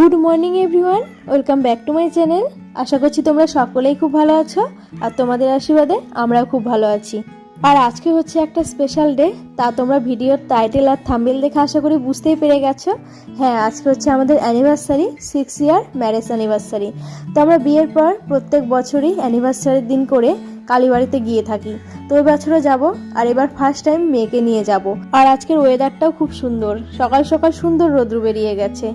Good morning everyone, welcome back to my channel. আশা করছি তোমরা সকলেই খুব ভালো আছো আর তোমাদের আশীর্বাদে আমরাও খুব ভালো আছি। আর আজকে হচ্ছে একটা স্পেশাল ডে তা তোমরা ভিডিওর টাইটেল আর থাম্বেল দেখে আশা করি বুঝতেই পেরে গেছো। হ্যাঁ আজকে হচ্ছে আমাদের anniversary six year marriage anniversary তো আমরা বিয়ের পর প্রত্যেক বছরই অ্যানিভার্সারির দিন করে কালীবাড়িতে গিয়ে থাকি। তো এই বছরও যাব, আর এবার ফার্স্ট টাইম মেয়েকে নিয়ে যাব। আর আজকের ওয়েদারটাও খুব সুন্দর, সকাল সকাল সুন্দর রোদ্রু বেরিয়ে গেছে।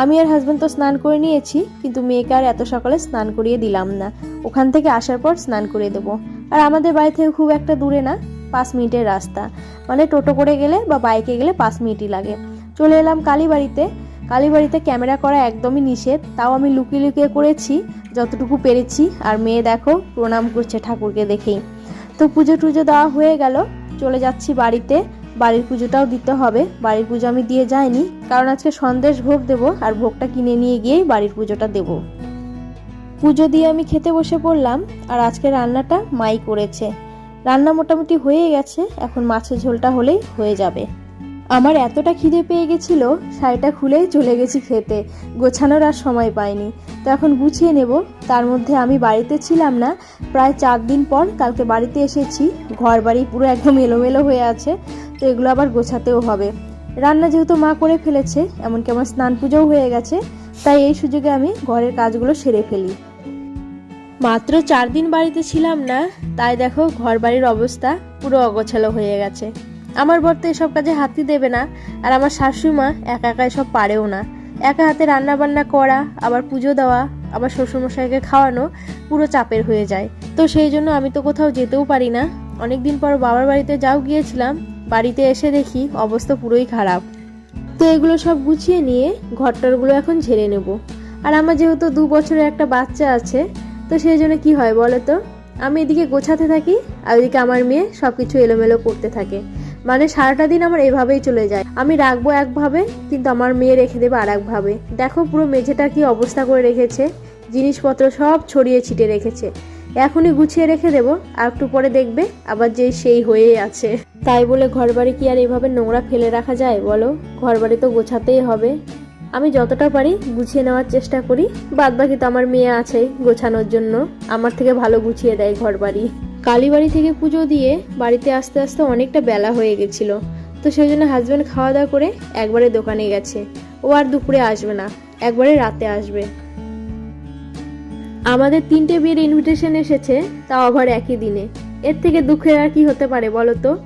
আমি আর হাজব্যান্ড তো স্নান করে নিয়েছি, কিন্তু মেয়েকে আর এত সকালে স্নান করিয়ে দিলাম না। ওখান থেকে আসার পর স্নান করিয়ে দেবো। আর আমাদের বাড়ি থেকে খুব একটা দূরে না, পাঁচ মিনিটের রাস্তা। মানে টোটো করে গেলে বা বাইকে গেলে পাঁচ মিনিটই লাগে। চলে এলাম কালীবাড়িতে। কালীবাড়িতে ক্যামেরা করা একদমই নিষেধ। তাও আমি লুকিয়ে লুকিয়ে করেছি, যতটুকু পেরেছি। আর মেয়ে দেখো, প্রণাম করছে ঠাকুরকে দেখেই। তো পুজো টুজো দেওয়া হয়ে গেল। চলে যাচ্ছি বাড়িতে। বাড়ির পুজোটাও দিতে হবে। বাড়ির পুজো আমি দিয়ে যাইনি, কারণ আজকে সন্দেশ ভোগ দেবো আর ভোগটা কিনে নিয়ে গিয়েই বাড়ির পুজোটা দেবো। পুজো দিয়ে আমি খেতে বসে পড়লাম আর আজকে রান্নাটা মাই করেছে। রান্না মোটামুটি হয়ে গেছে, এখন মাছের ঝোলটা হলেই হয়ে যাবে। আমার এতটা খিদে পেয়ে গেছিল, শাড়িটা খুলেই চলে গেছি খেতে। গোছানোর আর সময় পাইনি। তো এখন গুছিয়ে নেব। তার মধ্যে আমি বাড়িতে ছিলাম না, প্রায় চার দিন পর কালকে বাড়িতে এসেছি। ঘর বাড়ি পুরো একদম এলোমেলো হয়ে আছে। তো এগুলো আবার গোছাতেও হবে। রান্না যেহেতু মা করে ফেলেছে, এমনকি আমার স্নান পুজোও হয়ে গেছে, তাই এই সুযোগে আমি ঘরের কাজগুলো সেরে ফেলি। মাত্র চার দিন বাড়িতে ছিলাম না, তাই দেখো ঘর বাড়ির অবস্থা পুরো অগোছালো হয়ে গেছে। আমার বর তো এসব কাজে হাতি দেবে না, আর আমার শাশুড়িমা একা একা এসব পারেও না। একা হাতে রান্না বান্না করা, আবার পুজো দেওয়া, আবার শ্বশুরমশাইকে খাওয়ানো পুরো চাপের হয়ে যায়। তো সেই জন্য আমি তো কোথাও যেতেও পারি না। অনেকদিন পর বাবার বাড়িতে যাও গিয়েছিলাম বাড়িতে এসে দেখি অবস্থা পুরোই খারাপ। তো এগুলো সব গুছিয়ে নিয়ে ঘরটরগুলো এখন ঝেড়ে নেব। আর আমার যেহেতু দু বছরের একটা বাচ্চা আছে, তো সেই জন্য কি হয় বলো তো? আমি এদিকে গোছাতে থাকি আর ওইদিকে আমার মেয়ে সব কিছু এলোমেলো করতে থাকে। মানে সারাটা দিন আমার এভাবেই চলে যায়। আমি রাখব একভাবে, কিন্তু আমার মেয়ে রেখে দেবে আর একভাবে দেখো পুরো মেঝেটা কি অবস্থা করে রেখেছে। জিনিসপত্র সব ছড়িয়ে ছিটে রেখেছে। এখনই গুছিয়ে রেখে দেবো, আর একটু পরে দেখবে আবার যে সেই হয়েই আছে। তাই বলে ঘর বাড়ি কি আর এভাবে নোংরা ফেলে রাখা যায় বলো? ঘর বাড়ি তো গোছাতেই হবে। আমি যতটা পারি গুছিয়ে নেওয়ার চেষ্টা করি বাদ বাকি তো আমার মেয়ে আছে গোছানোর জন্য। আমার থেকে ভালো গুছিয়ে দেয় ঘর বাড়ি কালীবাড়ি থেকে পুজো দিয়ে বাড়িতে আসতে আসতে অনেকটা বেলা হয়ে গেছিল। তো সেই জন্য হাজব্যান্ড খাওয়া দাওয়া করে একবারে দোকানে গেছে। ও আর দুপুরে আসবে না, একবারে রাতে আসবে। আমাদের তিনটে বিয়ের ইনভিটেশন এসেছে তাও আবার একই দিনে। এর থেকে দুঃখের আর কি হতে পারে বলো তো?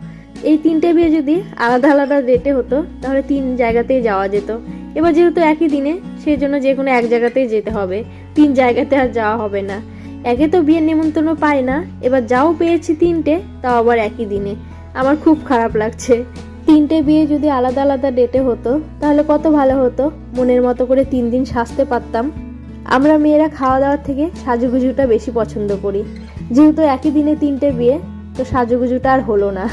এই তিনটে বিয়ে যদি আলাদা আলাদা ডেটে হতো, তাহলে তিন জায়গাতেই যাওয়া যেত। এবার যেহেতু একই দিনে সেই জন্য যে কোনো এক জায়গাতেই যেতে হবে। তিন জায়গাতে আর যাওয়া হবে না। একে তো বিয়ের নিমন্ত্রণ পাই না। এবার যাও পেয়েছি তিনটে, তাও আবার একই দিনে। আমার খুব খারাপ লাগছে। তিনটে বিয়ে যদি আলাদা আলাদা ডেটে হতো, তাহলে কত ভালো হতো? মনের মতো করে তিন দিন সাজতে পারতাম। আমরা মেয়েরা খাওয়া দাওয়ার থেকে সাজুগুজুটা বেশি পছন্দ করি। যেহেতু একই দিনে তিনটে বিয়ে, তো সাজুগুজুটা আর হলো না।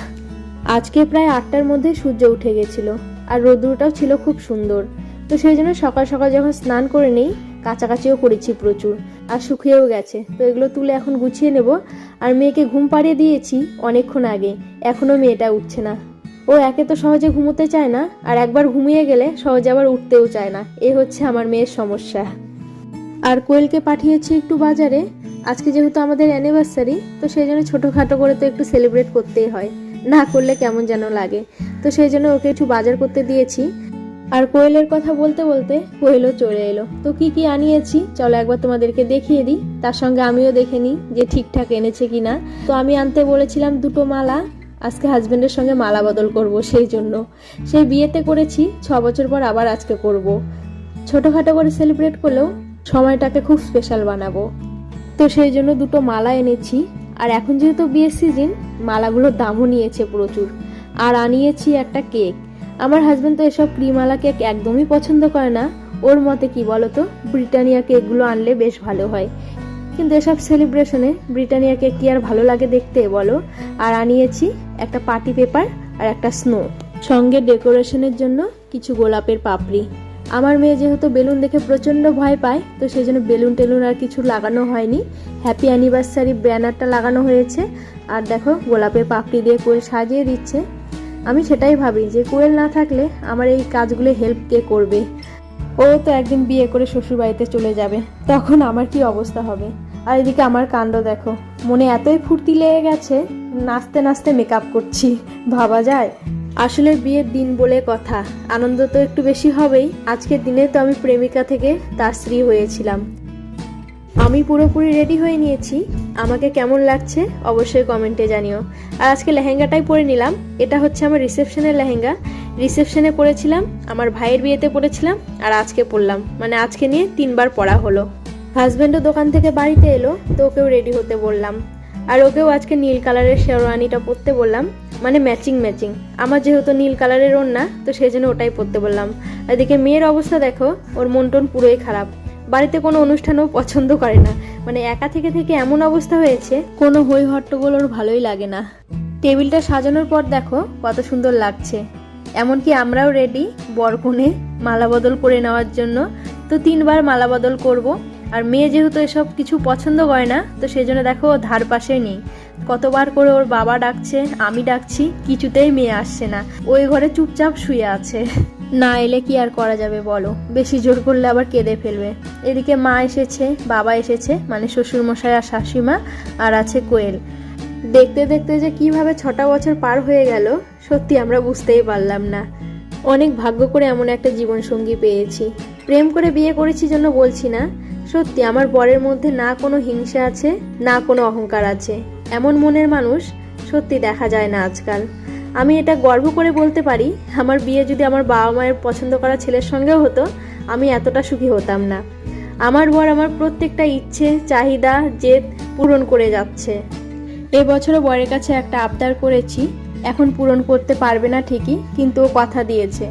আজকে প্রায় আটটার মধ্যে সূর্য উঠে গেছিল, আর রোদ্রুটাও ছিল খুব সুন্দর। তো সেই জন্য সকাল সকাল যখন স্নান করে নেই, কাছাকাছিও করেছি প্রচুর, আর শুকিয়েও গেছে। তো এগুলো তুলে এখন গুছিয়ে নেব, আর মেয়েকে ঘুম পাড়িয়ে দিয়েছি অনেকক্ষণ আগে। এখনও মেয়েটা উঠছে না। ও একে তো সহজে ঘুমোতে চায় না, আর একবার ঘুমিয়ে গেলে সহজে আবার উঠতেও চায় না। এ হচ্ছে আমার মেয়ের সমস্যা। আর কোয়েলকে পাঠিয়েছি একটু বাজারে। আজকে যেহেতু আমাদের অ্যানিভার্সারি তো সেই জন্য ছোটোখাটো করে তো একটু সেলিব্রেট করতেই হয়। না করলে কেমন যেন লাগে। তো সেই জন্য ওকে একটু বাজার করতে দিয়েছি। আর কোয়েলের কথা বলতে বলতে কোয়েলও চলে এলো। তো কি কি আনিয়েছি? চলো একবার তোমাদেরকে দেখিয়ে দিই। তার সঙ্গে আমিও দেখে নিই যে ঠিকঠাক এনেছে কি না তো আমি আনতে বলেছিলাম দুটো মালা। আজকে হাজব্যান্ডের সঙ্গে মালা বদল করব সেই জন্য। সেই বিয়েতে করেছি, ছ বছর পর আবার আজকে করব। ছোটোখাটো করে সেলিব্রেট করলেও সময়টাকে খুব স্পেশাল বানাবো। তো সেই জন্য দুটো মালা এনেছি। আর এখন যেহেতু বিয়ের সিজন মালাগুলোর দামও নিয়েছে প্রচুর। আর আনিয়েছি একটা কেক আমার হাজব্যান্ড তো এসব ক্রিমালা কেক একদমই পছন্দ করে না। ওর মতে কি বলতো, ব্রিটানিয়া কেকগুলো আনলে বেশ ভালো হয়। কিন্তু এসব সেলিব্রেশনে ব্রিটানিয়া কেক কি আর ভালো লাগে দেখতে বলো। আর আনিয়েছি একটা পার্টি পেপার আর একটা স্নো সঙ্গে ডেকোরেশনের জন্য কিছু গোলাপের পাপড়ি। আমার মেয়ে যেহেতু বেলুন দেখে প্রচণ্ড ভয় পায়, তো সেই জন্য বেলুন টেলুন আর কিছু লাগানো হয়নি। হ্যাপি অ্যানিভার্সারি ব্যানারটা লাগানো হয়েছে। আর দেখো, গোলাপের পাপড়ি দিয়ে কোয়েল সাজিয়ে দিচ্ছে। আমি সেটাই ভাবি যে কোয়েল না থাকলে আমার এই কাজগুলো হেল্প কে করবে? ও তো একদিন বিয়ে করে শ্বশুর বাড়িতে চলে যাবে, তখন আমার কি অবস্থা হবে? আর এদিকে আমার কাণ্ড দেখো, মনে এতই ফুর্তি লেগে গেছে, নাচতে নাচতে মেকআপ করছি, ভাবা যায়? আসলে বিয়ের দিন বলে কথা। আনন্দ তো একটু বেশি হবেই। আজকের দিনে তো আমি প্রেমিকা থেকে তার স্ত্রী হয়েছিলাম। আমি পুরোপুরি রেডি হয়ে নিয়েছি। আমাকে কেমন লাগছে অবশ্যই কমেন্টে জানিও। আর আজকে লেহেঙ্গাটাই পরে নিলাম। এটা হচ্ছে আমার রিসেপশনের লেহেঙ্গা। রিসেপশনে পরেছিলাম, আমার ভাইয়ের বিয়েতে পরেছিলাম, আর আজকে পরলাম। মানে আজকে নিয়ে তিনবার পড়া হলো। হাজব্যান্ডও দোকান থেকে বাড়িতে এলো, তো ওকেও রেডি হতে বললাম। আর ওকেও আজকে নীল কালারের শেরওয়ানিটা পরতে বললাম। মানে ম্যাচিং ম্যাচিং আমার যেহেতু নীল কালারের ওড়না, তো সেই জন্য ওটাই পরতে বললাম। এদিকে মেয়ের অবস্থা দেখো, ওর মন টন পুরোই খারাপ। বাড়িতে কোনো অনুষ্ঠানও পছন্দ করে না। মানে একা থেকে থেকে এমন অবস্থা হয়েছে, কোনো হই হট্টগোল ওর ভালোই লাগে না। টেবিলটা সাজানোর পর দেখো, কত সুন্দর লাগছে। এমনকি আমরাও রেডি বরকনে মালা বদল করে নেওয়ার জন্য। তো তিনবার মালা বদল করব। আর মেয়ে যেহেতু এসব কিছু পছন্দ করে না, তো সেই জন্য দেখো ধার পাশে নেই। কতবার করে ওর বাবা ডাকছে, আমি ডাকছি, কিছুতেই মেয়ে আসছে না। ওই ঘরে চুপচাপ শুয়ে আছে। না এলে কি আর করা যাবে বলো? বেশি জোর করলে আবার কেঁদে ফেলবে। এদিকে মা এসেছে, বাবা এসেছে মানে শ্বশুরমশাই আর শাশুড়িমা, আর আছে কোয়েল। দেখতে দেখতে যে কীভাবে ছটা বছর পার হয়ে গেল, সত্যি আমরা বুঝতেই পারলাম না। অনেক ভাগ্য করে এমন একটা জীবন সঙ্গী পেয়েছি। প্রেম করে বিয়ে করেছি জন্য বলছি না সত্যি আমার বরের মধ্যে না কোনো হিংসা আছে, না কোনো অহংকার আছে। এমন মনের মানুষ সত্যি দেখা যায় না আজকাল। আমি এটা গর্ব করে বলতে পারি, আমার বিয়ে যদি আমার বাবা মায়ের পছন্দ করা ছেলের সঙ্গেও হতো, আমি এতটা সুখী হতাম না। আমার বর আমার প্রত্যেকটা ইচ্ছে, চাহিদা, জেদ পূরণ করে যাচ্ছে। এবছরও বরের কাছে একটা আবদার করেছি, এখন পূরণ করতে পারবে না ঠিকই, কিন্তু ও কথা দিয়েছে।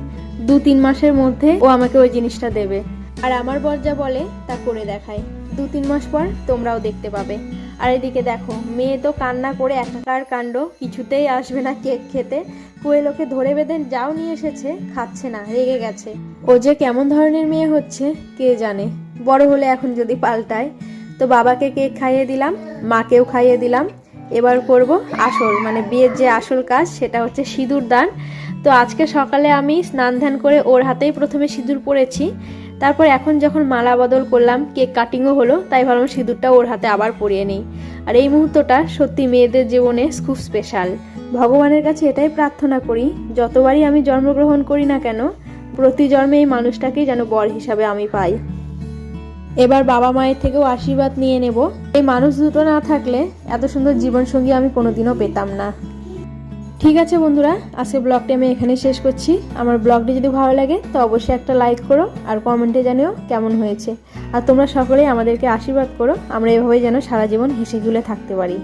দু তিন মাসের মধ্যে ও আমাকে ওই জিনিসটা দেবে। আর আমার বর যা বলে তা করে দেখায়। দু তিন মাস পর তোমরাও দেখতে পাবে। আর এদিকে দেখো, মেয়ে তো কান্না করে একাকার কাণ্ড, কিছুতেই আসবে না কেক খেতে। কোয়েল ওকে ধরে বেঁধে যাও নিয়ে এসেছে, খাচ্ছে না, রেগে গেছে। ও যে কেমন ধরনের মেয়ে হচ্ছে, কে জানে? বড় হলে এখন যদি পাল্টায়। তো বাবাকে কেক খাইয়ে দিলাম, মাকেও খাইয়ে দিলাম। এবার করব আসল মানে বিয়ের যে আসল কাজ, সেটা হচ্ছে সিঁদুর দান। তো আজকে সকালে আমি স্নান ধ্যান করে ওর হাতেই প্রথমে সিঁদুর পরেছি। তারপর এখন যখন মালা বদল করলাম, কেক কাটিংও হলো, তাই ভাবলাম সিঁদুরটা ওর হাতে আবার পরিয়ে নিই। আর এই মুহূর্তটা সত্যি মেয়েদের জীবনে খুব স্পেশাল ভগবানের কাছে এটাই প্রার্থনা করি, যতবারই আমি জন্মগ্রহণ করি না কেন, প্রতি জন্মে এই মানুষটাকেই যেন বর হিসাবে আমি পাই। এবার বাবা মায়ের থেকেও আশীর্বাদ নিয়ে নেব। এই মানুষ দুটো না থাকলে এত সুন্দর জীবনসঙ্গী আমি কোনোদিনও পেতাম না। ঠিক আছে বন্ধুরা আজকে ব্লগটি আমি এখানে শেষ করছি। আমার ব্লগটি যদি ভালো লাগে, তো অবশ্যই একটা লাইক করো আর কমেন্টে জানিও কেমন হয়েছে। আর তোমরা সকলেই আমাদেরকে আশীর্বাদ করো, আমরা এভাবেই যেন সারা জীবন হেসে ঝুলে থাকতে পারি।